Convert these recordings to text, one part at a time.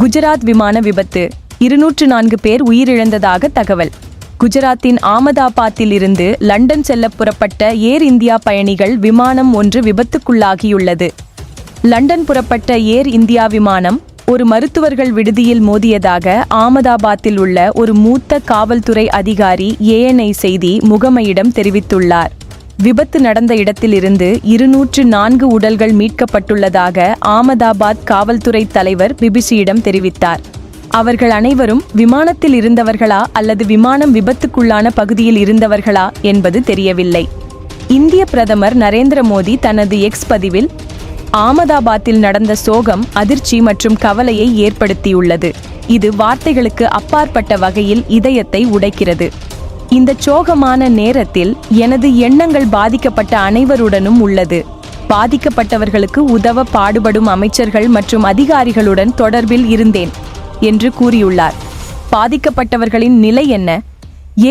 குஜராத் விமான விபத்து. இருநூற்று நான்கு பேர் உயிரிழந்ததாக தகவல். குஜராத்தின் ஆமதாபாத்தில் இருந்து லண்டன் செல்ல புறப்பட்ட ஏர் இந்தியா பயணிகள் விமானம் ஒன்று விபத்துக்குள்ளாகியுள்ளது. லண்டன் புறப்பட்ட ஏர் இந்தியா விமானம் ஒரு மருத்துவர்கள் விடுதியில் மோதியதாக ஆமதாபாத்தில் உள்ள ஒரு மூத்த காவல்துறை அதிகாரி ஏஎன்ஐ செய்தி முகமையிடம் தெரிவித்துள்ளார். விபத்து நடந்த இடத்திலிருந்து இருநூற்று நான்கு உடல்கள் மீட்கப்பட்டுள்ளதாக ஆமதாபாத் காவல்துறை தலைவர் பிபிசியிடம் தெரிவித்தார். அவர்கள் அனைவரும் விமானத்தில் இருந்தவர்களா அல்லது விமானம் விபத்துக்குள்ளான பகுதியில் இருந்தவர்களா என்பது தெரியவில்லை. இந்திய பிரதமர் நரேந்திர மோடி தனது எக்ஸ் பதிவில் ஆமதாபாத்தில் நடந்த சோகம் அதிர்ச்சி மற்றும் கவலையை ஏற்படுத்தியுள்ளது. இது வார்த்தைகளுக்கு அப்பாற்பட்ட வகையில் இதயத்தை உடைக்கிறது. இந்த சோகமான நேரத்தில் எனது எண்ணங்கள் பாதிக்கப்பட்ட அனைவருடனும் உள்ளது. பாதிக்கப்பட்டவர்களுக்கு உதவ பாடுபடும் அமைச்சர்கள் மற்றும் அதிகாரிகளுடன் தொடர்பில் இருந்தேன் என்று கூறியுள்ளார். பாதிக்கப்பட்டவர்களின் நிலை என்ன?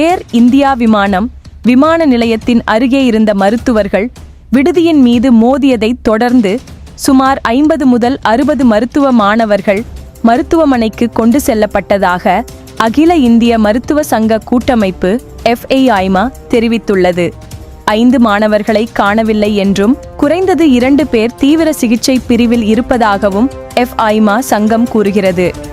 ஏர் இந்தியா விமானம் விமான நிலையத்தின் அருகே இருந்த மருத்துவர்கள் விடுதியின் மீது மோதியதைத் தொடர்ந்து சுமார் ஐம்பது முதல் அறுபது மருத்துவ மாணவர்கள் மருத்துவமனைக்கு கொண்டு செல்லப்பட்டதாக அகில இந்திய மருத்துவ சங்க கூட்டமைப்பு எஃப்ஏஐமா தெரிவித்துள்ளது. ஐந்து மாணவர்களை காணவில்லை என்றும் குறைந்தது இரண்டு பேர் தீவிர சிகிச்சை பிரிவில் இருப்பதாகவும் எஃப்ஐமா சங்கம் கூறுகிறது.